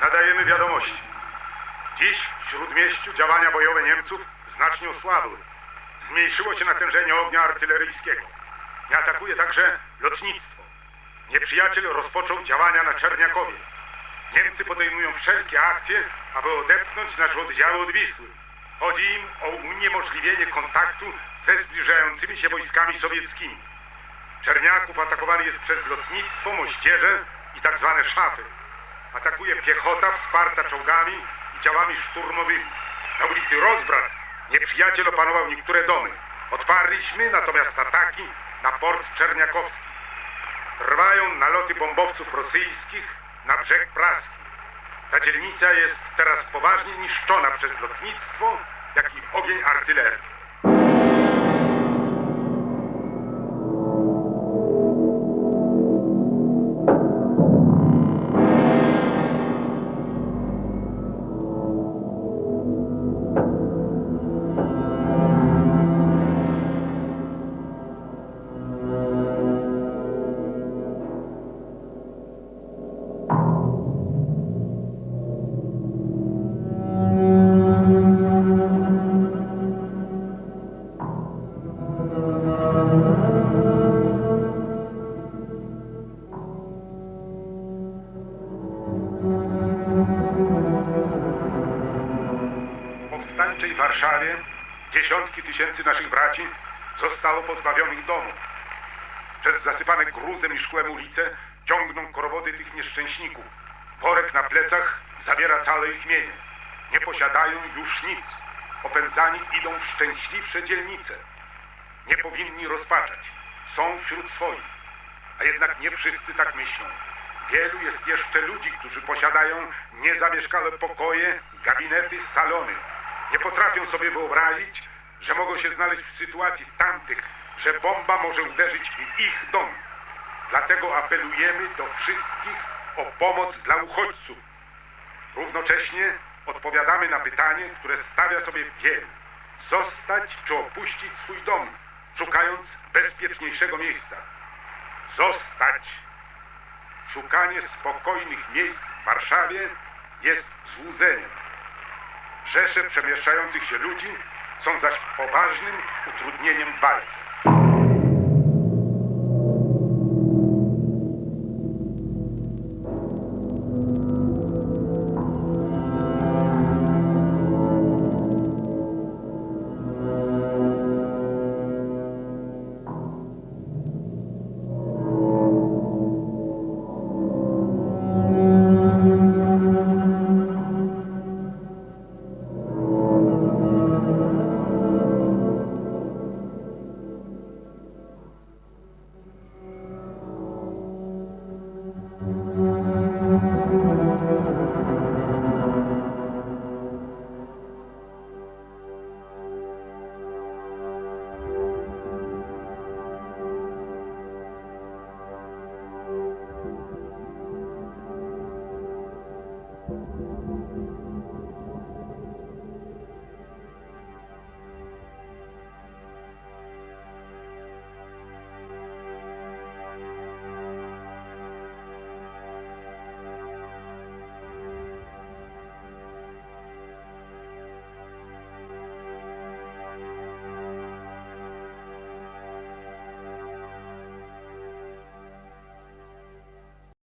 Nadajemy wiadomości. Dziś w Śródmieściu działania bojowe Niemców znacznie osłabły. Zmniejszyło się natężenie ognia artyleryjskiego. Nie atakuje także lotnictwo. Nieprzyjaciel rozpoczął działania na Czerniakowie. Niemcy podejmują wszelkie akcje, aby odepchnąć nasze oddziały od Wisły. Chodzi im o uniemożliwienie kontaktu ze zbliżającymi się wojskami sowieckimi. Czerniaków atakowany jest przez lotnictwo, moździerze i tak zwane szafy. Atakuje piechota wsparta czołgami i działami szturmowymi. Na ulicy Rozbrat nieprzyjaciel opanował niektóre domy. Odparliśmy natomiast ataki na port czerniakowski. Trwają naloty bombowców rosyjskich na brzeg praski. Ta dzielnica jest teraz poważnie niszczona przez lotnictwo, jak i ogień artylerii. Powstańczej Warszawie dziesiątki tysięcy naszych braci zostało pozbawionych domów. Przez zasypane gruzem i szkłem ulice ciągną korowody tych nieszczęśników. Worek na plecach zabiera całe ich mienie. Nie posiadają już nic. Opędzani idą w szczęśliwsze dzielnice. Nie powinni rozpaczać. Są wśród swoich. A jednak nie wszyscy tak myślą. Wielu jest jeszcze ludzi, którzy posiadają niezamieszkałe pokoje, gabinety, salony. Nie potrafią sobie wyobrazić, że mogą się znaleźć w sytuacji tamtych, że bomba może uderzyć w ich dom. Dlatego apelujemy do wszystkich o pomoc dla uchodźców. Równocześnie odpowiadamy na pytanie, które stawia sobie wielu. Zostać czy opuścić swój dom, szukając bezpieczniejszego miejsca. Zostać. Szukanie spokojnych miejsc w Warszawie jest złudzeniem. Rzesze przemieszczających się ludzi są zaś poważnym utrudnieniem w walce.